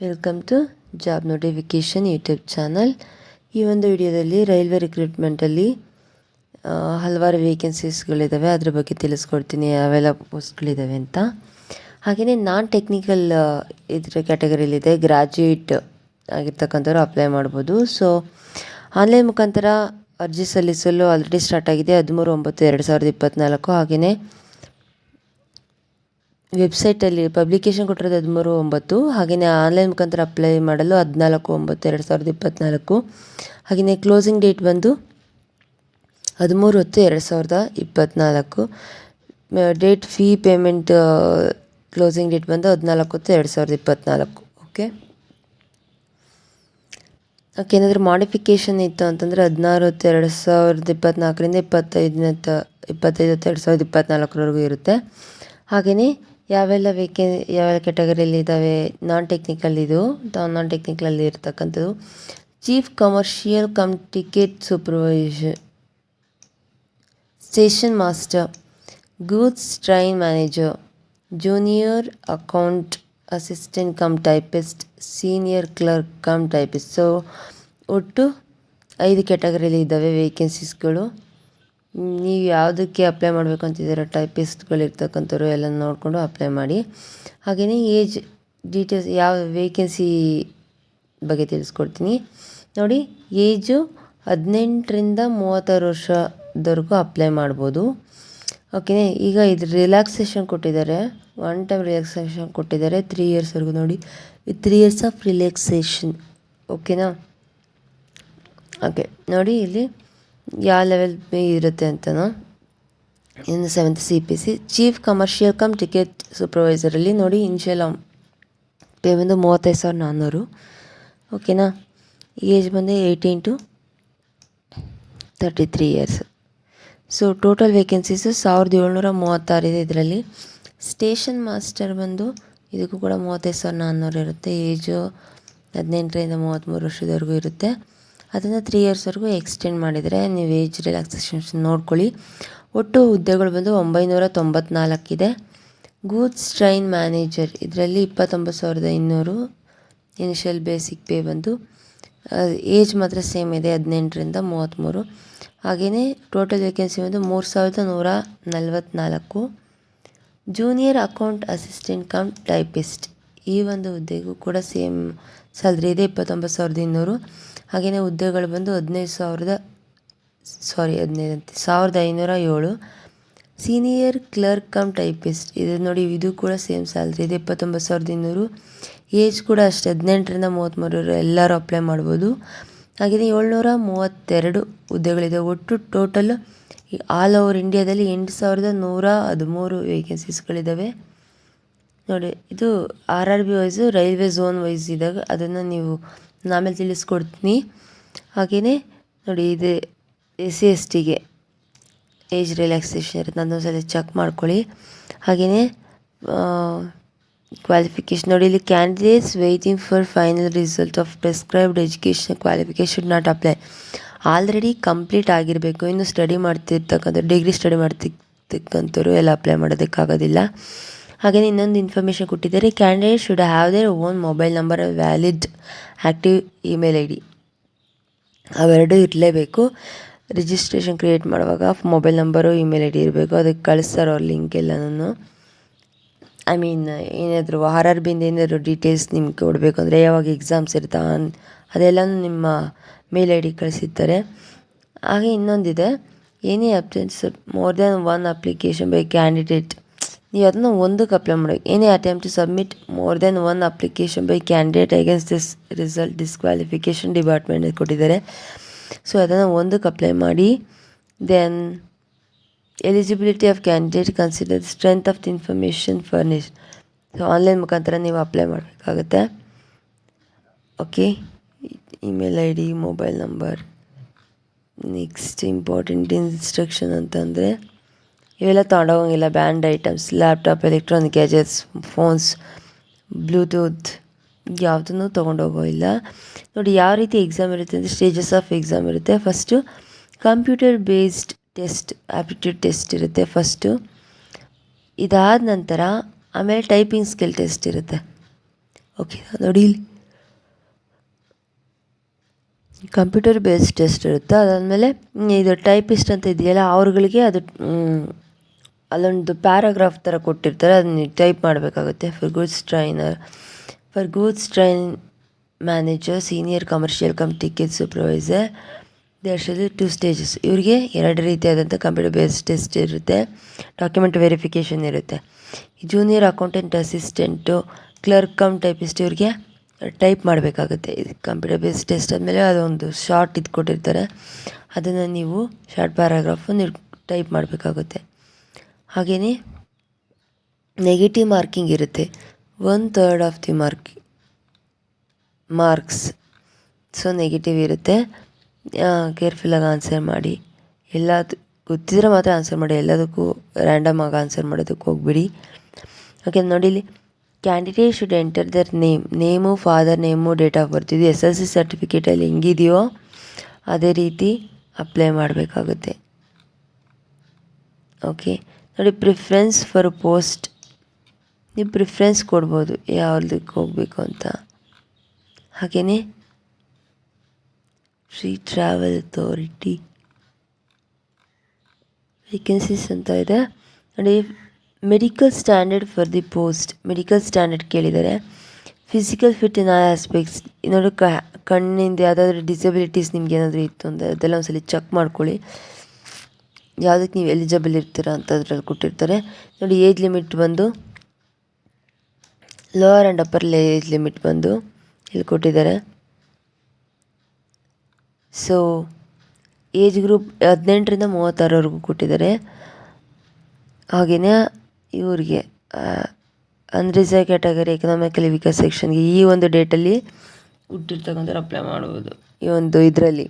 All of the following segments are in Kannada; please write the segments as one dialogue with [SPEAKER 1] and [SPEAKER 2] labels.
[SPEAKER 1] Welcome to job notification YouTube channel ಈ ಒಂದು ವಿಡಿಯೋದಲ್ಲಿ ರೈಲ್ವೆ ರಿಕ್ರೂಟ್ಮೆಂಟಲ್ಲಿ ಹಲವಾರು ವೇಕೆನ್ಸೀಸ್ಗಳಿದ್ದಾವೆ ಅದ್ರ ಬಗ್ಗೆ ತಿಳಿಸ್ಕೊಡ್ತೀನಿ. ಯಾವೆಲ್ಲ ಪೋಸ್ಟ್ಗಳಿದ್ದಾವೆ ಅಂತ. ಹಾಗೆಯೇ ನಾನ್ ಟೆಕ್ನಿಕಲ್ ಇದ್ರ ಕ್ಯಾಟಗರಿಲಿದೆ ಗ್ರ್ಯಾಜುಯೇಟ್ ಆಗಿರ್ತಕ್ಕಂಥವ್ರು ಅಪ್ಲೈ ಮಾಡ್ಬೋದು. ಸೊ ಆನ್ಲೈನ್ ಮುಖಾಂತರ ಅರ್ಜಿ ಸಲ್ಲಿಸಲು ಆಲ್ರೆಡಿ ಸ್ಟಾರ್ಟ್ ಆಗಿದೆ. ಹದಿಮೂರು ಒಂಬತ್ತು, ಎರಡು ಸಾವಿರದ ಇಪ್ಪತ್ತ್ನಾಲ್ಕು ಹಾಗೆಯೇ ವೆಬ್ಸೈಟಲ್ಲಿ ಪಬ್ಲಿಕೇಶನ್ ಕೊಟ್ಟಿರೋದು ಹದಿಮೂರು ಒಂಬತ್ತು ಹಾಗೆಯೇ ಆನ್ಲೈನ್ ಮುಖಾಂತರ ಅಪ್ಲೈ ಮಾಡಲು ಹದಿನಾಲ್ಕು ಒಂಬತ್ತು, ಎರಡು ಸಾವಿರದ ಇಪ್ಪತ್ತ್ನಾಲ್ಕು ಹಾಗೆಯೇ ಕ್ಲೋಸಿಂಗ್ ಡೇಟ್ ಬಂದು ಹದಿಮೂರು ಹತ್ತು ಎರಡು ಸಾವಿರದ ಇಪ್ಪತ್ತ್ನಾಲ್ಕು date fee payment closing date ಬಂದು ಹದಿನಾಲ್ಕು ಹತ್ತು ಎರಡು ಸಾವಿರದ ಇಪ್ಪತ್ತ್ನಾಲ್ಕು ಓಕೆ? ಓಕೆ, ಏನಾದರೂ ಮಾಡಿಫಿಕೇಷನ್ ಇತ್ತು ಅಂತಂದರೆ ಹದಿನಾರು ಹತ್ತು ಎರಡು ಸಾವಿರದ ಇಪ್ಪತ್ತ್ನಾಲ್ಕರಿಂದ ಇಪ್ಪತ್ತೈದನೇ ತ ಇಪ್ಪತ್ತೈದು ಹತ್ತು ಎರಡು ಸಾವಿರದ ಇಪ್ಪತ್ತ್ನಾಲ್ಕರವರೆಗೂ ಇರುತ್ತೆ. ಹಾಗೆಯೇ ಯಾವೆಲ್ಲ ವೇಕೆ ಯಾವೆಲ್ಲ ಕೆಟಗರಿಯಲ್ಲಿ ಇದ್ದಾವೆ ನಾನ್ ಟೆಕ್ನಿಕಲ್ ಇದು ನಾನ್ ಟೆಕ್ನಿಕಲಲ್ಲಿ ಇರತಕ್ಕಂಥದ್ದು? Chief commercial cum ticket supervisor station master goods train manager junior account assistant cum typist senior clerk cum typist so ಒಟ್ಟು ಐದು ಕ್ಯಾಟಗರಿಯಲ್ಲಿ ಇದ್ದಾವೆ ವೇಕೆನ್ಸೀಸ್ಗಳು ನೀವು ಯಾವುದಕ್ಕೆ ಅಪ್ಲೈ ಮಾಡಬೇಕು ಅಂತಿದ್ದೀರ ಟೈಪಿಸ್ಟ್ಗಳಿರ್ತಕ್ಕಂಥವ್ರು ಎಲ್ಲ ನೋಡಿಕೊಂಡು ಅಪ್ಲೈ ಮಾಡಿ. ಹಾಗೆಯೇ ಏಜ್ ಡೀಟೇಲ್ಸ್ ಯಾವ ವೇಕೆನ್ಸಿ ಬಗ್ಗೆ ತಿಳಿಸ್ಕೊಡ್ತೀನಿ. ನೋಡಿ ಏಜು ಹದಿನೆಂಟರಿಂದ ಮೂವತ್ತಾರು ವರ್ಷದವರೆಗೂ ಅಪ್ಲೈ ಮಾಡ್ಬೋದು. ಓಕೆನೇ ಈಗ ಇದು ರಿಲ್ಯಾಕ್ಸೇಷನ್ ಕೊಟ್ಟಿದ್ದಾರೆ. ಒನ್ ಟೈಮ್ ರಿಲ್ಯಾಕ್ಸೇಷನ್ ಕೊಟ್ಟಿದ್ದಾರೆ. ತ್ರೀ ಇಯರ್ಸ್ವರೆಗೂ ನೋಡಿ. ತ್ರೀ ಇಯರ್ಸ್ ಆಫ್ ರಿಲ್ಯಾಕ್ಸೇಷನ್ ಓಕೆನಾ ಓಕೆ ನೋಡಿ ಇಲ್ಲಿ. ಯಾವ ಲೆವೆಲ್ ಪೇ ಇರುತ್ತೆ ಅಂತನೋ? ಇನ್ನು seventh C P C chief commercial cum ticket ಸೂಪರ್ವೈಸರಲ್ಲಿ ನೋಡಿ ಇನ್ಷಿಯಲ್ ಪೇ ಬಂದು ಮೂವತ್ತೈದು ಸಾವಿರ ನಾನ್ನೂರು ಓಕೆನಾ ಏಜ್ ಬಂದು eighteen to thirty three years so total vacancies ಸಾವಿರದ ಏಳ್ನೂರ ಮೂವತ್ತಾರಿದೆ ಇದರಲ್ಲಿ. ಸ್ಟೇಷನ್ ಮಾಸ್ಟರ್ ಬಂದು ಇದಕ್ಕೂ ಕೂಡ ಮೂವತ್ತೈದು ಸಾವಿರ ನಾನ್ನೂರು ಇರುತ್ತೆ. ಏಜು ಹದಿನೆಂಟರಿಂದ ಮೂವತ್ತ್ಮೂರು ವರ್ಷದವರೆಗೂ ಇರುತ್ತೆ. ಅದನ್ನು ತ್ರೀ ಇಯರ್ಸ್ವರೆಗೂ ಎಕ್ಸ್ಟೆಂಡ್ ಮಾಡಿದರೆ ನೀವು ಏಜ್ ರಿಲ್ಯಾಕ್ಸೇಷನ್ ನೋಡ್ಕೊಳ್ಳಿ. ಒಟ್ಟು ಹುದ್ದೆಗಳು ಬಂದು ಒಂಬೈನೂರ ತೊಂಬತ್ನಾಲ್ಕಿದೆ ಗೂಡ್ಸ್ ಟ್ರೈನ್ ಮ್ಯಾನೇಜರ್ ಇದರಲ್ಲಿ ಇಪ್ಪತ್ತೊಂಬತ್ತು ಸಾವಿರದ ಇನ್ನೂರು ಇನಿಷಿಯಲ್ ಬೇಸಿಕ್ ಪೇ ಬಂದು ಏಜ್ ಮಾತ್ರ ಸೇಮ್ ಇದೆ, ಹದಿನೆಂಟರಿಂದ ಮೂವತ್ತ್ಮೂರು ಹಾಗೆಯೇ ಟೋಟಲ್ ವೇಕೆನ್ಸಿ ಬಂದು ಮೂರು ಸಾವಿರದ ನೂರ ನಲವತ್ತ್ನಾಲ್ಕು junior account assistant cum typist ಈ ಒಂದು ಹುದ್ದೆಗೂ ಕೂಡ ಸೇಮ್ ಸ್ಯಾಲ್ರಿ ಇದೆ ಇಪ್ಪತ್ತೊಂಬತ್ತು ಸಾವಿರದ ಇನ್ನೂರು. ಹಾಗೆಯೇ ಹುದ್ದೆಗಳು ಬಂದು ಹದಿನೈದು ಸಾವಿರದ ಸಾರಿ ಹದಿನೈದು ಅಂತ, ಸಾವಿರದ ಐನೂರ ಏಳು. ಸೀನಿಯರ್ ಕ್ಲರ್ಕ್ ಕಮ್ ಟೈಪಿಸ್ಟ್ ಇದು ನೋಡಿ ಇದು ಕೂಡ ಸೇಮ್ ಸ್ಯಾಲ್ರಿ ಇದೆ ಇಪ್ಪತ್ತೊಂಬತ್ತು ಸಾವಿರದ ಇನ್ನೂರು. ಏಜ್ ಕೂಡ ಅಷ್ಟೇ, ಹದಿನೆಂಟರಿಂದ ಮೂವತ್ತ್ಮೂರು ಎಲ್ಲರೂ ಅಪ್ಲೈ ಮಾಡ್ಬೋದು. ಹಾಗೆಯೇ ಏಳ್ನೂರ ಮೂವತ್ತೆರಡು ಹುದ್ದೆಗಳಿದೆ ಒಟ್ಟು ಟೋಟಲ್ ಆಲ್ ಓವರ್ ಇಂಡಿಯಾದಲ್ಲಿ ಎಂಟು ಸಾವಿರದ ನೂರ ಹದಿಮೂರು ವೇಕೆನ್ಸೀಸ್ಗಳಿದ್ದಾವೆ ನೋಡಿ, ಇದು R R B wise railway zone wise ಇದ್ದಾಗ ಅದನ್ನು ನೀವು ನಾಮೇಲೆ ತಿಳಿಸ್ಕೊಡ್ತೀನಿ. ಹಾಗೆಯೇ ನೋಡಿ, ಇದು ಎಸ್ ಸಿ ಎಸ್ ಟಿಗೆ ಏಜ್ ರಿಲ್ಯಾಕ್ಸೇಷನ್ ಇರುತ್ತೆ. ಅದೊಂದು ಸಲ ಚೆಕ್ ಮಾಡ್ಕೊಳ್ಳಿ. ಹಾಗೆಯೇ ಕ್ವಾಲಿಫಿಕೇಷನ್ ನೋಡಿ, ಇಲ್ಲಿ candidates waiting for final result of prescribed education qualification not apply already complete ಆಗಿರಬೇಕು. ಇನ್ನು ಸ್ಟಡಿ ಮಾಡ್ತಿರ್ತಕ್ಕಂಥ ಡಿಗ್ರಿ ಸ್ಟಡಿ ಮಾಡ್ತಿರ್ತಕ್ಕಂಥವ್ರು ಎಲ್ಲ ಅಪ್ಲೈ ಮಾಡೋದಕ್ಕಾಗೋದಿಲ್ಲ. ಹಾಗೆಯೇ ಇನ್ನೊಂದು ಇನ್ಫಾರ್ಮೇಷನ್ ಕೊಟ್ಟಿದ್ದಾರೆ candidate should have their own mobile number valid active email I D ಅವೆರಡೂ ಇರಲೇಬೇಕು. ರಿಜಿಸ್ಟ್ರೇಷನ್ ಕ್ರಿಯೇಟ್ ಮಾಡುವಾಗ mobile number email I D ಇರಬೇಕು. ಅದಕ್ಕೆ ಕಳಿಸ್ತಾರೆ ಅವ್ರ ಲಿಂಕ್ ನಾನು ಐ ಮೀನ್ ಏನಾದರೂ ಆರ್ ಆರ್ ಬಿಂದ ಏನಾದರೂ ಡೀಟೇಲ್ಸ್ ನಿಮ್ಗೆ ಕೊಡಬೇಕು ಅಂದರೆ ಯಾವಾಗ ಎಕ್ಸಾಮ್ಸ್ ಇರ್ತಾ ಅದೆಲ್ಲ ನಿಮ್ಮ ಮೇಲ್ ಐ ಡಿ ಕಳಿಸಿರ್ತಾರೆ. ಹಾಗೆ ಇನ್ನೊಂದಿದೆ ಏನೇ ಅಪ್ಟೆನ್ಸ್ more than one application by candidate ನೀವು ಅದನ್ನು ಒಂದಕ್ಕೆ ಅಪ್ಲೈ ಮಾಡಬೇಕು ಏನೇ attempt to submit more than one application by candidate against this result disqualification department ಕೊಟ್ಟಿದ್ದಾರೆ. ಸೊ ಅದನ್ನು ಒಂದಕ್ಕೆ ಅಪ್ಲೈ ಮಾಡಿ. Then eligibility of candidate consider strength of the information furnish so online ಮುಖಾಂತರ ನೀವು ಅಪ್ಲೈ ಮಾಡಬೇಕಾಗುತ್ತೆ. Okay email I D mobile number next important instruction ಅಂತಂದರೆ ಇವೆಲ್ಲ ತೊಗೊಂಡೋಗಂಗಿಲ್ಲ. Banned items, laptop, electronic gadgets, phones, bluetooth, ಯಾವುದನ್ನು ತೊಗೊಂಡೋಗೋ ಇಲ್ಲ ನೋಡಿ, ಯಾವ ರೀತಿ ಎಕ್ಸಾಮ್ ಇರುತ್ತೆ ಅಂದರೆ ಸ್ಟೇಜಸ್ ಆಫ್ ಎಕ್ಸಾಮ್ ಇರುತ್ತೆ. First computer based test aptitude test ಇರುತ್ತೆ ಫಸ್ಟು. ಇದಾದ ನಂತರ ಆಮೇಲೆ ಟೈಪಿಂಗ್ ಸ್ಕಿಲ್ ಟೆಸ್ಟ್ ಇರುತ್ತೆ. ಓಕೆ, ನೋಡಿ ಇಲ್ಲಿ. ಕಂಪ್ಯೂಟರ್ ಬೇಸ್ಡ್ ಟೆಸ್ಟ್ ಇರುತ್ತೆ. ಅದಾದಮೇಲೆ ಇದು ಟೈಪಿಸ್ಟ್ ಅಂತ ಇದೆಯಲ್ಲ, ಅವ್ರುಗಳಿಗೆ ಅದು ಅಲ್ಲೊಂದು ಪ್ಯಾರಾಗ್ರಾಫ್ ಥರ ಕೊಟ್ಟಿರ್ತಾರೆ, ಅದನ್ನ ಟೈಪ್ ಮಾಡಬೇಕಾಗುತ್ತೆ. For goods trainer for goods train manager, senior commercial cum ticket supervisor. ದೇಶದಲ್ಲಿ ಟೂ ಸ್ಟೇಜಸ್ ಇವರಿಗೆ ಎರಡು ರೀತಿಯಾದಂಥ ಕಂಪ್ಯೂಟರ್ ಬೇಸ್ ಟೆಸ್ಟ್ ಇರುತ್ತೆ. ಡಾಕ್ಯುಮೆಂಟ್ ವೆರಿಫಿಕೇಷನ್ ಇರುತ್ತೆ. Junior accountant assistant, clerk cum typist ಇವ್ರಿಗೆ ಟೈಪ್ ಮಾಡಬೇಕಾಗುತ್ತೆ. ಇದು ಕಂಪ್ಯೂಟರ್ ಬೇಸ್ ಟೆಸ್ಟ್ ಆದಮೇಲೆ ಅದೊಂದು ಶಾರ್ಟ್ ಇದು ಕೊಟ್ಟಿರ್ತಾರೆ ಅದನ್ನು ನೀವು ಶಾರ್ಟ್ ಪ್ಯಾರಾಗ್ರಾಫು ನೀವು ಟೈಪ್ ಮಾಡಬೇಕಾಗುತ್ತೆ. ಹಾಗೆಯೇ ನೆಗೆಟಿವ್ ಮಾರ್ಕಿಂಗ್ ಇರುತ್ತೆ. One third of the mark marks so negative ಇರುತ್ತೆ. ಕೇರ್ಫುಲ್ಲಾಗಿ ಆನ್ಸರ್ ಮಾಡಿ. ಎಲ್ಲ ಗೊತ್ತಿದ್ರೆ ಮಾತ್ರ ಆನ್ಸರ್ ಮಾಡಿ. ಎಲ್ಲದಕ್ಕೂ ರ್ಯಾಂಡಮ್ ಆಗಿ ಆನ್ಸರ್ ಮಾಡೋದಕ್ಕೆ ಹೋಗ್ಬಿಡಿ. ಓಕೆ ನೋಡಿ ಇಲ್ಲಿ. Candidate should enter their name name father name date of birth ಇದು ಎಸ್ ಎಲ್ ಸಿ ಸರ್ಟಿಫಿಕೇಟಲ್ಲಿ ಹೆಂಗಿದೆಯೋ ಅದೇ ರೀತಿ ಅಪ್ಲೈ ಮಾಡಬೇಕಾಗುತ್ತೆ. ಓಕೆ ನೋಡಿ ಪ್ರಿಫ್ರೆನ್ಸ್ ಫಾರ್ ಪೋಸ್ಟ್ ನೀವು ಪ್ರಿಫ್ರೆನ್ಸ್ ಕೊಡ್ಬೋದು, ಯಾವುದಕ್ಕೆ ಹೋಗಬೇಕು ಅಂತ. ಹಾಗೆಯೇ ಫ್ರೀ ಟ್ರಾವೆಲ್ ಅಥಾರಿಟಿ ವೇಕೆನ್ಸೀಸ್ ಅಂತ ಇದೆ. ನೋಡಿ medical standard for the post medical standard ಕೇಳಿದ್ದಾರೆ. Physical fit in all aspects ಇನ್ನೊಂದು ಕಣ್ಣಿಂದ ಯಾವುದಾದ್ರೂ ಡಿಸಬಿಲಿಟೀಸ್ ನಿಮ್ಗೆ ಏನಾದರೂ ಇತ್ತು ಅಂದರೆ ಅದೆಲ್ಲ ಒಂದ್ಸಲಿ ಚೆಕ್ ಮಾಡ್ಕೊಳ್ಳಿ. ಯಾವುದಕ್ಕೆ ನೀವು ಎಲಿಜಿಬಲ್ ಇರ್ತೀರಾ ಅಂತ ಅದ್ರಲ್ಲಿ ಕೊಟ್ಟಿರ್ತಾರೆ. ನೋಡಿ ಏಜ್ ಲಿಮಿಟ್ ಬಂದು lower and upper age limit ಬಂದು ಇಲ್ಲಿ ಕೊಟ್ಟಿದ್ದಾರೆ. ಸೊ ಏಜ್ ಗ್ರೂಪ್ ಹದಿನೆಂಟರಿಂದ ಮೂವತ್ತಾರವರೆಗೂ ಕೊಟ್ಟಿದ್ದಾರೆ. ಹಾಗೆಯೇ ಇವ್ರಿಗೆ ಅನ್ರಿಸರ್ವ್ ಕ್ಯಾಟಗರಿ ಎಕನಾಮಿಕಲಿ ವೀಕರ್ ಸೆಕ್ಷನ್ಗೆ ಈ ಒಂದು ಡೇಟಲ್ಲಿ ಹುಟ್ಟಿರ್ತಕ್ಕಂಥವ್ರು ಅಪ್ಲೈ ಮಾಡ್ಬೋದು ಈ ಒಂದು ಇದರಲ್ಲಿ.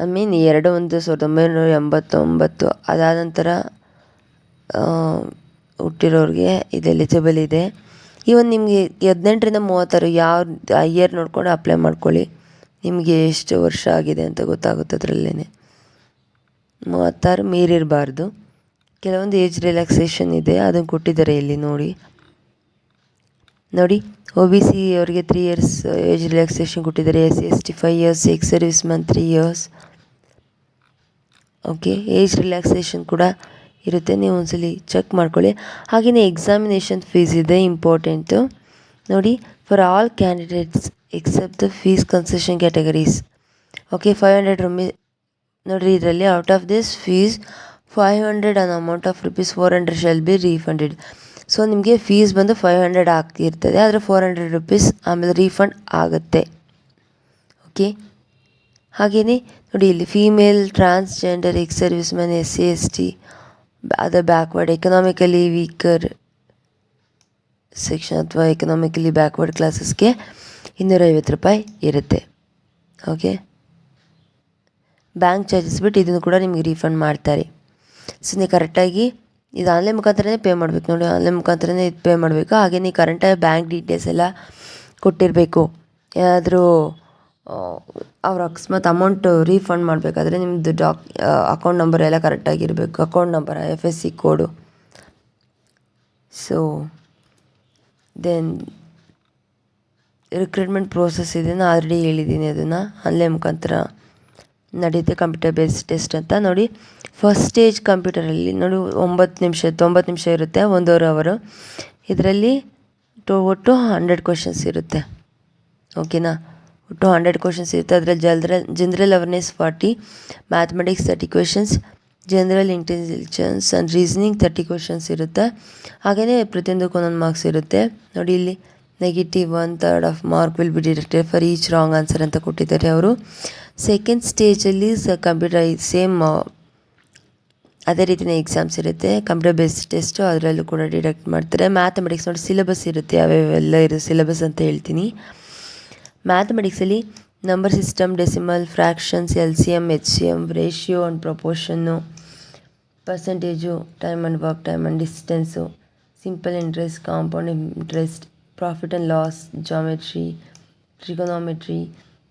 [SPEAKER 1] ಐ ಮೀನ್ ಎರಡು ಒಂದು ಸಾವಿರದ ಒಂಬೈನೂರ ಎಂಬತ್ತೊಂಬತ್ತು. ಅದಾದ ನಂತರ ಹುಟ್ಟಿರೋರಿಗೆ ಇದು ಎಲಿಜಿಬಲ್ ಇದೆ. ಈವನ್ ನಿಮಗೆ ಹದಿನೆಂಟರಿಂದ ಮೂವತ್ತಾರು ಯಾವ ಇಯರ್ ನೋಡ್ಕೊಂಡು ಅಪ್ಲೈ ಮಾಡ್ಕೊಳ್ಳಿ. ನಿಮಗೆ ಎಷ್ಟು ವರ್ಷ ಆಗಿದೆ ಅಂತ ಗೊತ್ತಾಗುತ್ತೆ ಅದರಲ್ಲೇ ಮೂವತ್ತಾರು ಮೀರಿರಬಾರ್ದು. ಕೆಲವೊಂದು ಏಜ್ ರಿಲ್ಯಾಕ್ಸೇಷನ್ ಇದೆ, ಅದನ್ನು ಕೊಟ್ಟಿದ್ದಾರೆ ಇಲ್ಲಿ ನೋಡಿ. ನೋಡಿ ಒ ಬಿ ಸಿ ಅವರಿಗೆ ತ್ರೀ ಇಯರ್ಸ್ ಏಜ್ ರಿಲ್ಯಾಕ್ಸೇಷನ್ ಕೊಟ್ಟಿದ್ದಾರೆ. S C S T five years ex service man three years okay age relaxation ಕೂಡ ಇರುತ್ತೆ. ನೀವು ಒಂದ್ಸಲಿ ಚೆಕ್ ಮಾಡ್ಕೊಳ್ಳಿ. ಹಾಗೆಯೇ ಎಕ್ಸಾಮಿನೇಷನ್ ಫೀಸ್ ಇದೆ ಇಂಪಾರ್ಟೆಂಟು ನೋಡಿ for all candidates except the fees concession categories okay five hundred ರುಮಿ ನೋಡಿರಿ ಇದರಲ್ಲಿ out of this fees five hundred an amount of rupees four hundred shall be refunded so ನಿಮಗೆ ಫೀಸ್ ಬಂದು ಫೈವ್ ಹಂಡ್ರೆಡ್ ಆಗ್ತಿರ್ತದೆ. ಆದರೆ ಫೋರ್ ಹಂಡ್ರೆಡ್ ರುಪೀಸ್ ಆಮೇಲೆ ರೀಫಂಡ್ ಆಗುತ್ತೆ. ಓಕೆ ಹಾಗೆಯೇ ನೋಡಿ ಇಲ್ಲಿ female transgender ex service man S C S T other backward economically weaker section ಅಥವಾ ಎಕನಾಮಿಕಲಿ ಬ್ಯಾಕ್ವರ್ಡ್ ಕ್ಲಾಸಸ್ಗೆ ಇನ್ನೂರೈವತ್ತು ರೂಪಾಯಿ ಇರುತ್ತೆ. ಓಕೆ ಬ್ಯಾಂಕ್ ಚಾರ್ಜಸ್ ಬಿಟ್ಟು ಇದನ್ನು ಕೂಡ ನಿಮಗೆ ರೀಫಂಡ್ ಮಾಡ್ತಾರೆ. ಸೊ ನೀವು ಕರೆಕ್ಟಾಗಿ ಇದು ಆನ್ಲೈನ್ ಮುಖಾಂತರನೇ ಪೇ ಮಾಡಬೇಕು. ನೋಡಿ ಆನ್ಲೈನ್ ಮುಖಾಂತರನೇ ಇದು ಪೇ ಮಾಡಬೇಕು. ಹಾಗೆ ನೀವು ಕರೆಂಟಾಗಿ ಬ್ಯಾಂಕ್ ಡೀಟೇಲ್ಸ್ ಎಲ್ಲ ಕೊಟ್ಟಿರಬೇಕು. ಏನಾದರೂ ಅವ್ರು ಅಕಸ್ಮಾತ್ ಅಮೌಂಟು ರೀಫಂಡ್ ಮಾಡಬೇಕಾದ್ರೆ ನಿಮ್ಮದು ಡಾಕ್ ಅಕೌಂಟ್ ನಂಬರ್ ಎಲ್ಲ ಕರೆಕ್ಟಾಗಿರಬೇಕು account number F S C code so then recruitment process ಇದೆ ನಾನು ಆಲ್ರೆಡಿ ಹೇಳಿದ್ದೀನಿ ಅದನ್ನು. ಆನ್ಲೈನ್ ಮುಖಾಂತರ ನಡೆಯುತ್ತೆ ಕಂಪ್ಯೂಟರ್ ಬೇಸ್ಡ್ ಟೆಸ್ಟ್ ಅಂತ ನೋಡಿ. ಫಸ್ಟ್ ಸ್ಟೇಜ್ ಕಂಪ್ಯೂಟರಲ್ಲಿ ನೋಡಿ ಒಂಬತ್ತು ನಿಮಿಷ, ತೊಂಬತ್ತು ನಿಮಿಷ ಇರುತ್ತೆ, ಒಂದೂವರೆ ಅವರು. ಇದರಲ್ಲಿ ಟು ಒಟ್ಟು ಹಂಡ್ರೆಡ್ ಕ್ವಶನ್ಸ್ ಇರುತ್ತೆ. ಓಕೆನಾ ಒಟ್ಟು ಹಂಡ್ರೆಡ್ ಕ್ವಶನ್ಸ್ ಇರುತ್ತೆ. ಅದರಲ್ಲಿ general general awareness forty mathematics thirty questions general intelligence and reasoning thirty questions ಇರುತ್ತೆ. ಹಾಗೆಯೇ ಪ್ರತಿಯೊಂದಕ್ಕೂ ಒಂದೊಂದು ಮಾರ್ಕ್ಸ್ ಇರುತ್ತೆ. ನೋಡಿ ಇಲ್ಲಿ negative one third of mark will be deducted for each wrong answer ಅಂತ ಕೊಟ್ಟಿದ್ದಾರೆ ಅವರು. ಸೆಕೆಂಡ್ ಸ್ಟೇಜಲ್ಲಿ ಸ ಕಂಪ್ಯೂಟರ್ ಸೇಮ್ ಅದೇ ರೀತಿಯೇ ಎಕ್ಸಾಮ್ಸ್ ಇರುತ್ತೆ. ಕಂಪ್ಯೂಟರ್ ಬೇಸ್ಡ್ ಟೆಸ್ಟು ಅದರಲ್ಲೂ ಕೂಡ ಡಿಡಕ್ಟ್ ಮಾಡ್ತಾರೆ. ಮ್ಯಾಥಮೆಟಿಕ್ಸ್ ನೋಡಿ ಸಿಲೆಬಸ್ ಇರುತ್ತೆ ಅವೆಲ್ಲ ಇರೋ ಸಿಲೆಬಸ್ ಅಂತ ಹೇಳ್ತೀನಿ. ಮ್ಯಾಥಮೆಟಿಕ್ಸಲ್ಲಿ number system decimal fractions L C M H C M ratio and proportion percentage time and work time and distance simple interest compound interest profit and loss geometry trigonometry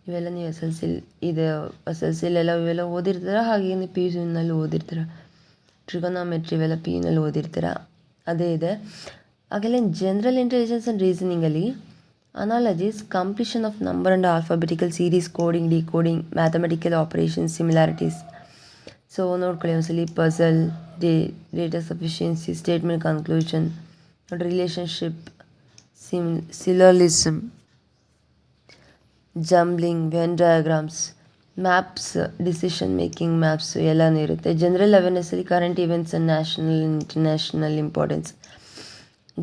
[SPEAKER 1] ಇವೆಲ್ಲ ನೀವು ಎಸ್ ಎಲ್ ಸಿಲಿ ಇದು. ಎಸ್ ಎಲ್ ಸಿಲೆಲ್ಲ ಇವೆಲ್ಲ ಓದಿರ್ತೀರ? ಹಾಗೇನೆ ಪಿ ಯು ಸಿನಲ್ಲಿ ಓದಿರ್ತೀರ? ಟ್ರಿಗೊನಾಮೆಟ್ರಿ ಇವೆಲ್ಲ ಪಿ ಯುನಲ್ಲಿ ಓದಿರ್ತೀರ? ಅದೇ ಇದೆ. ಹಾಗೆಲ್ಲ general intelligence and ರೀಸನಿಂಗಲ್ಲಿ analogies completion of number and alphabetical series coding decoding mathematical operation similarities so ನೋಡ್ಕೊಳ್ಳಿ ಒಂದ್ಸಲಿ puzzle day data sufficiency statement conclusion relationship sim syllogism jumbling Venn diagrams maps decision making maps ಎಲ್ಲನೂ ಇರುತ್ತೆ general ಅವೇರ್ನೆಸ್ಸಲ್ಲಿ current events and national international importance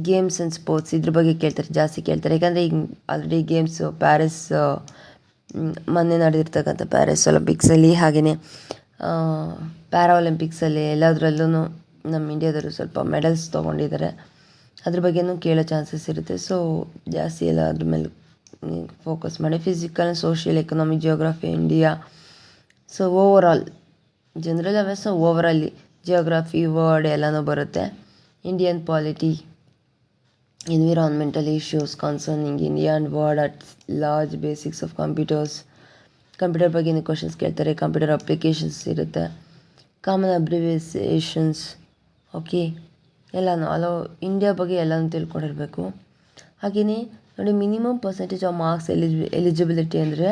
[SPEAKER 1] games and sports ಇದ್ರ ಬಗ್ಗೆ ಕೇಳ್ತಾರೆ, ಜಾಸ್ತಿ ಕೇಳ್ತಾರೆ. ಯಾಕಂದರೆ ಈಗ ಆಲ್ರೆಡಿ ಗೇಮ್ಸು ಪ್ಯಾರಿಸ್ ಮೊನ್ನೆ ನಡೆದಿರ್ತಕ್ಕಂಥ ಪ್ಯಾರಿಸ್ ಒಲಿಂಪಿಕ್ಸಲ್ಲಿ ಹಾಗೆಯೇ ಪ್ಯಾರಾ ಒಲಿಂಪಿಕ್ಸಲ್ಲಿ ಎಲ್ಲದರಲ್ಲೂ ನಮ್ಮ ಇಂಡಿಯಾದವರು ಸ್ವಲ್ಪ ಮೆಡಲ್ಸ್ ತೊಗೊಂಡಿದ್ದಾರೆ. ಅದ್ರ ಬಗ್ಗೆನೂ ಕೇಳೋ ಚಾನ್ಸಸ್ ಇರುತ್ತೆ. ಸೊ ಜಾಸ್ತಿ ಎಲ್ಲ ಅದ್ರ ಮೇಲೆ ಫೋಕಸ್ ಮಾಡಿ. Physical social economy geography India so over all general awareness ಓವರಲ್ಲಿ geography world ಎಲ್ಲನೂ ಬರುತ್ತೆ. Indian polity environmental issues concerning India and world at large basics of computers computer ಬಗ್ಗೆ ಕ್ವಶನ್ಸ್ ಕೇಳ್ತಾರೆ. ಕಂಪ್ಯೂಟರ್ ಅಪ್ಲಿಕೇಶನ್ಸ್ ಇರುತ್ತೆ. ಕಾಮನ್ ಅಬ್ರಿವಿಯೇಷನ್ಸ್ ಓಕೆ ಎಲ್ಲನೂ, ಅಲೋ ಇಂಡಿಯಾ ಬಗ್ಗೆ ಎಲ್ಲನೂ ತಿಳ್ಕೊಂಡಿರಬೇಕು. ಹಾಗೆಯೇ ನೋಡಿ ಮಿನಿಮಮ್ ಪರ್ಸೆಂಟೇಜ್ ಆಫ್ ಮಾರ್ಕ್ಸ್ ಎಲಿಜಿ ಎಲಿಜಿಬಿಲಿಟಿ ಅಂದರೆ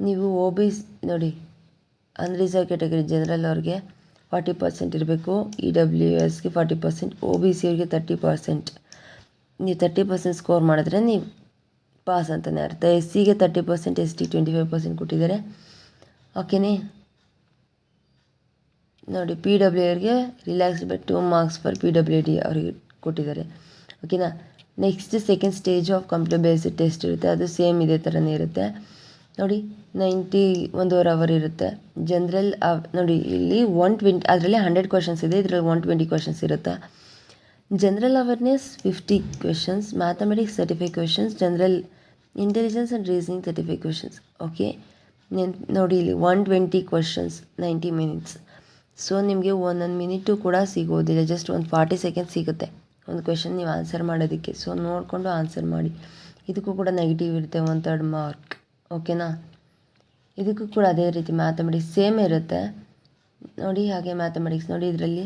[SPEAKER 1] ನೀವು ಓ ಬಿ ನೋಡಿ ಅನ್ರಿಸರ್ವ್ ಕ್ಯಾಟಗರಿ ಜನರಲ್ ಅವ್ರಿಗೆ ಫಾರ್ಟಿ ಪರ್ಸೆಂಟ್ ಇರಬೇಕು ಇ ಡಬ್ಲ್ಯೂ ಎಸ್ಗೆ forty percent O B C ಅವ್ರಿಗೆ ತರ್ಟಿ ಪರ್ಸೆಂಟ್ ನೀವು ತರ್ಟಿ ಪರ್ಸೆಂಟ್ ಸ್ಕೋರ್ ಮಾಡಿದ್ರೆ ನೀವು ಪಾಸ್ ಅಂತಲೇ ಅರ್ಥ. ಎಸ್ ಸಿಗೆ thirty percent S T twenty five percent ಕೊಟ್ಟಿದ್ದಾರೆ ಓಕೆನೇ ನೋಡಿ ಪಿ ಡಬ್ಲ್ಯೂ ಅವ್ರಿಗೆ relax but two marks for P W D ಅವ್ರಿಗೆ ಕೊಟ್ಟಿದ್ದಾರೆ. ಓಕೆನಾ next second stage of computer based test ಇರುತ್ತೆ, ಅದು ಸೇಮ್ ಇದೇ ಥರನೇ ಇರುತ್ತೆ. ನೋಡಿ ನೈಂಟಿ ಒಂದೂವರೆ ಅವರ್ ಇರುತ್ತೆ. ಜನ್ರಲ್ ನೋಡಿ, ಇಲ್ಲಿ ಒನ್ ಟ್ವೆಂಟಿ ಅದರಲ್ಲಿ ಹಂಡ್ರೆಡ್ ಕ್ವಶನ್ಸ್ ಇದೆ, ಇದರಲ್ಲಿ ಒನ್ ಟ್ವೆಂಟಿ ಕ್ವಶನ್ಸ್ ಇರುತ್ತೆ? General awareness fifty questions mathematics thirty five questions general intelligence and reasoning thirty five questions okay ನೋಡಿ, ಇಲ್ಲಿ one twenty questions ninety minutes so ನಿಮಗೆ ಒಂದೊಂದು ಮಿನಿಟು ಕೂಡ ಸಿಗೋದಿಲ್ಲ. ಜಸ್ಟ್ ಒಂದು ಫಾರ್ಟಿ ಸೆಕೆಂಡ್ ಸಿಗುತ್ತೆ. ಒಂದು ಕ್ವೆಶನ್ ನೀವು ಆನ್ಸರ್ ಮಾಡೋದಕ್ಕೆ. ಸೊ ನೋಡಿಕೊಂಡು ಆನ್ಸರ್ ಮಾಡಿ. ಇದಕ್ಕೂ ಕೂಡ ನೆಗೆಟಿವ್ ಇರುತ್ತೆ ಒನ್ ತರ್ಡ್ ಮಾರ್ಕ್ ಓಕೆನಾ ಇದಕ್ಕೂ ಕೂಡ ಅದೇ ರೀತಿ ಮ್ಯಾಥಮೆಟಿಕ್ಸ್ ಸೇಮ್ ಇರುತ್ತೆ. ನೋಡಿ ಹಾಗೆ ಮ್ಯಾಥಮೆಟಿಕ್ಸ್ ನೋಡಿ ಇದರಲ್ಲಿ.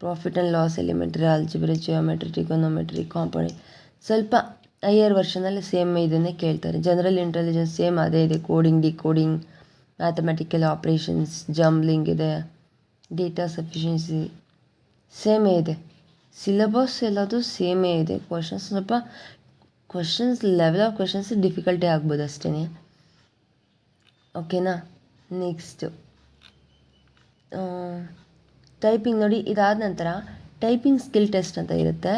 [SPEAKER 1] Profit and loss elementary algebra geometry trigonometry compound ಸ್ವಲ್ಪ ಹೈಯರ್ ವರ್ಷನಲ್ಲಿ ಸೇಮ್ ಇದನ್ನೇ ಕೇಳ್ತಾರೆ. ಜನರಲ್ ಇಂಟೆಲಿಜೆನ್ಸ್ ಸೇಮ್ ಅದೇ ಇದೆ. Coding decoding mathematical operations jumbling ಇದೆ. ಡೇಟಾ ಸಫಿಷಿಯನ್ಸಿ ಸೇಮೇ ಇದೆ. ಸಿಲೆಬಸ್ ಎಲ್ಲದು ಸೇಮೇ ಇದೆ. ಕ್ವಶನ್ಸ್ ಸ್ವಲ್ಪ questions level of questions difficulty ಆಗ್ಬೋದು ಅಷ್ಟೇ ಓಕೆನಾ ನೆಕ್ಸ್ಟು ಟೈಪಿಂಗ್ ನೋಡಿ, ಇದಾದ ನಂತರ ಟೈಪಿಂಗ್ ಸ್ಕಿಲ್ ಟೆಸ್ಟ್ ಅಂತ ಇರುತ್ತೆ.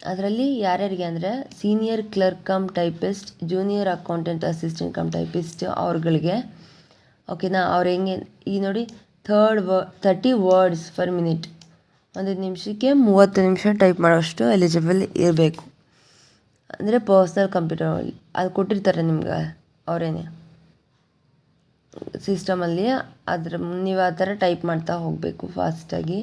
[SPEAKER 1] ಅದರಲ್ಲಿ ಯಾರ್ಯಾರಿಗೆ ಅಂದರೆ senior clerk cum typist junior accountant assistant cum typist ಅವ್ರುಗಳಿಗೆ. ಓಕೆನಾ ಅವ್ರು ಹೆಂಗೆ? ಈ ನೋಡಿ ಥರ್ಡ್ ವ ತರ್ಟಿ ವರ್ಡ್ಸ್ ಫರ್ ಮಿನಿಟ್ ಒಂದು ನಿಮಿಷಕ್ಕೆ ಮೂವತ್ತು ನಿಮಿಷ ಟೈಪ್ ಮಾಡೋಷ್ಟು ಎಲಿಜಿಬಲ್ ಇರಬೇಕು. ಅಂದರೆ ಪರ್ಸ್ನಲ್ ಕಂಪ್ಯೂಟರ್ ಅದು ಕೊಟ್ಟಿರ್ತಾರೆ ನಿಮ್ಗೆ ಅವರೇನೆ. ಸಿಸ್ಟಮಲ್ಲಿ ಅದ್ರ, ನೀವು ಆ ಥರ ಟೈಪ್ ಮಾಡ್ತಾ ಹೋಗಬೇಕು ಫಾಸ್ಟಾಗಿ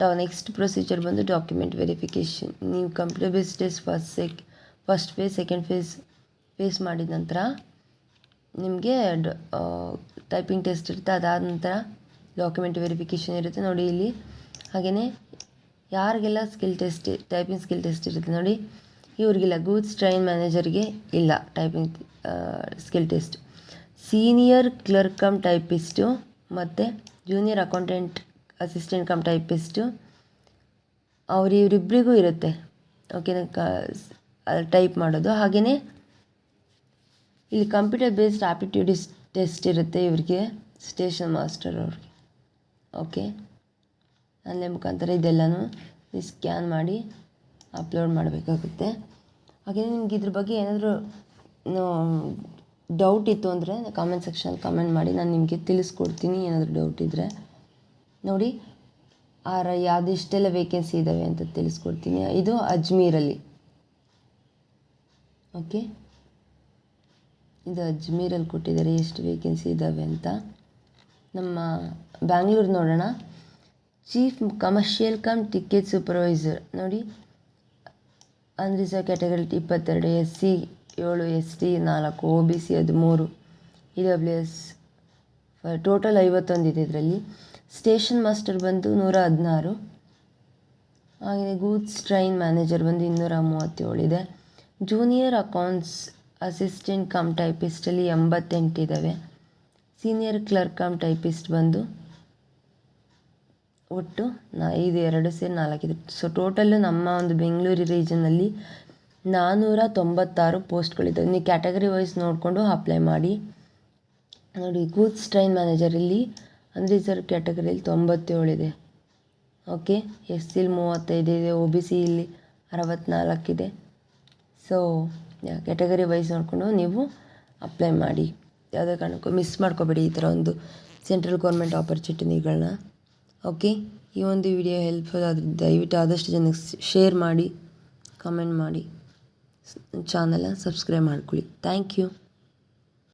[SPEAKER 1] ಡಾ ನೆಕ್ಸ್ಟ್ ಪ್ರೊಸೀಜರ್ ಬಂದು ಡಾಕ್ಯುಮೆಂಟ್ ವೆರಿಫಿಕೇಷನ್ ನೀವು computer base test first sec first phase second phase phase ಮಾಡಿದ ನಂತರ ನಿಮಗೆ ಟೈಪಿಂಗ್ ಟೆಸ್ಟ್ ಇರುತ್ತೆ ಅದಾದ ನಂತರ ಡಾಕ್ಯುಮೆಂಟ್ ವೆರಿಫಿಕೇಷನ್ ಇರುತ್ತೆ. ನೋಡಿ ಇಲ್ಲಿ. ಹಾಗೆಯೇ ಯಾರಿಗೆಲ್ಲ skill test typing skill test ಇರುತ್ತೆ ನೋಡಿ. ಇವ್ರಿಗಿಲ್ಲ ಗೂಡ್ಸ್ ಟ್ರೈನ್ ಮ್ಯಾನೇಜರ್ಗೆ ಇಲ್ಲ typing skill test senior clerk cum typist ಮತ್ತು junior accountant assistant cum typist ಅವ್ರು ಇವರಿಬ್ಬರಿಗೂ ಇರುತ್ತೆ. ಓಕೆನಾ ಕ ಟೈಪ್ ಮಾಡೋದು. ಹಾಗೆಯೇ ಇಲ್ಲಿ ಕಂಪ್ಯೂಟರ್ ಬೇಸ್ಡ್ ಆ್ಯಪ್ಟಿಟ್ಯೂಡ್ ಟೆಸ್ಟ್ ಇರುತ್ತೆ ಇವ್ರಿಗೆ ಸ್ಟೇಷನ್ ಮಾಸ್ಟರ್ ಅವ್ರಿಗೆ. ಓಕೆ? ಅಲ್ಲೇ ಮುಖಾಂತರ ಇದೆಲ್ಲನೂ ಸ್ಕ್ಯಾನ್ ಮಾಡಿ ಅಪ್ಲೋಡ್ ಮಾಡಬೇಕಾಗುತ್ತೆ. ಹಾಗೆ ನಿಮ್ಗೆ ಇದ್ರ ಬಗ್ಗೆ ಏನಾದರೂ ಡೌಟ್ ಇತ್ತು ಅಂದರೆ ಕಾಮೆಂಟ್ ಸೆಕ್ಷನಲ್ಲಿ ಕಮೆಂಟ್ ಮಾಡಿ, ನಾನು ನಿಮಗೆ ತಿಳಿಸ್ಕೊಡ್ತೀನಿ, ಏನಾದರೂ ಡೌಟ್ ಇದ್ದರೆ ನೋಡಿ, ಆರ ಯಾವುದಿಷ್ಟೆಲ್ಲ ವೇಕೆನ್ಸಿ ಇದ್ದಾವೆ ಅಂತ ತಿಳಿಸ್ಕೊಡ್ತೀನಿ. ಇದು ಅಜ್ಮೀರಲ್ಲಿ ಓಕೆ? ಇದು ಅಜ್ಮೀರಲ್ಲಿ ಕೊಟ್ಟಿದ್ದಾರೆ, ಎಷ್ಟು ವೇಕೆನ್ಸಿ ಇದ್ದಾವೆ ಅಂತ. ನಮ್ಮ ಬ್ಯಾಂಗ್ಳೂರು ನೋಡೋಣ chief commercial cum ticket supervisor. ನೋಡಿ ಅನ್ರಿಸರ್ವ್ ಕ್ಯಾಟಗರಿ ಇಪ್ಪತ್ತೆರಡು, ಎಸ್ ಸಿ ಏಳು, ಎಸ್ ಟಿ ನಾಲ್ಕು ಒ ಬಿ ಸಿ ಹದಿಮೂರು ಇ ಡಬ್ಲ್ಯೂ ಎಸ್ ಟೋಟಲ್ ಐವತ್ತೊಂದು ಇದೆ ಇದರಲ್ಲಿ. ಸ್ಟೇಷನ್ ಮಾಸ್ಟರ್ ಬಂದು ನೂರ ಹದಿನಾರು. ಹಾಗೆ ಗೂಡ್ಸ್ ಟ್ರೈನ್ ಮ್ಯಾನೇಜರ್ ಬಂದು ಇನ್ನೂರ ಮೂವತ್ತೇಳಿದೆ ಜೂನಿಯರ್ ಅಕೌಂಟ್ಸ್ ಅಸಿಸ್ಟೆಂಟ್ ಕಮ್ ಟೈಪಿಸ್ಟಲ್ಲಿ ಎಂಬತ್ತೆಂಟಿದ್ದಾವೆ ಸೀನಿಯರ್ ಕ್ಲರ್ಕ್ ಆಮ್ ಟೈಪಿಸ್ಟ್ ಬಂದು ಒಟ್ಟು ನಾ ಐದು, ಎರಡು ಸೇರಿ ನಾಲ್ಕಿದೆ. ಸೊ ಟೋಟಲ್ಲು ನಮ್ಮ ಒಂದು ಬೆಂಗಳೂರು ರೀಜನಲ್ಲಿ ನಾನ್ನೂರ ತೊಂಬತ್ತಾರು ಪೋಸ್ಟ್ಗಳಿದ್ದಾವೆ. ನೀವು ಕ್ಯಾಟಗರಿ ವೈಸ್ ನೋಡಿಕೊಂಡು ಅಪ್ಲೈ ಮಾಡಿ. ನೋಡಿ ಗೂಡ್ಸ್ ಟ್ರೈನ್ ಮ್ಯಾನೇಜರ್ ಇಲ್ಲಿ ಅನ್ರಿಸರ್ವ್ ಕ್ಯಾಟಗರಿಯಲ್ಲಿ ತೊಂಬತ್ತೇಳಿದೆ ಓಕೆ ಎಸ್ ಸಿಲಿ ಮೂವತ್ತೈದು ಇದೆ. ಒ ಬಿ ಸಿ ಇಲ್ಲಿ ಅರವತ್ತ್ನಾಲ್ಕಿದೆ ಸೊ ಕ್ಯಾಟಗರಿ ವೈಸ್ ನೋಡಿಕೊಂಡು ನೀವು ಅಪ್ಲೈ ಮಾಡಿ. ಯಾವುದೇ ಕಾರಣಕ್ಕೂ ಮಿಸ್ ಮಾಡ್ಕೋಬೇಡಿ ಈ ಥರ ಒಂದು ಸೆಂಟ್ರಲ್ ಗೌರ್ಮೆಂಟ್ ಆಪರ್ಚುನಿಟಿಗಳನ್ನ ಓಕೆ ಈ ಒಂದು ವಿಡಿಯೋ ಹೆಲ್ಪ್ಫುಲ್ ಆದರೆ ದಯವಿಟ್ಟು ಆದಷ್ಟು ಜನಕ್ಕೆ ಶೇರ್ ಮಾಡಿ ಕಮೆಂಟ್ ಮಾಡಿ. ಚಾನಲ್ನ ಸಬ್ಸ್ಕ್ರೈಬ್ ಮಾಡ್ಕೊಳ್ಳಿ. Thank you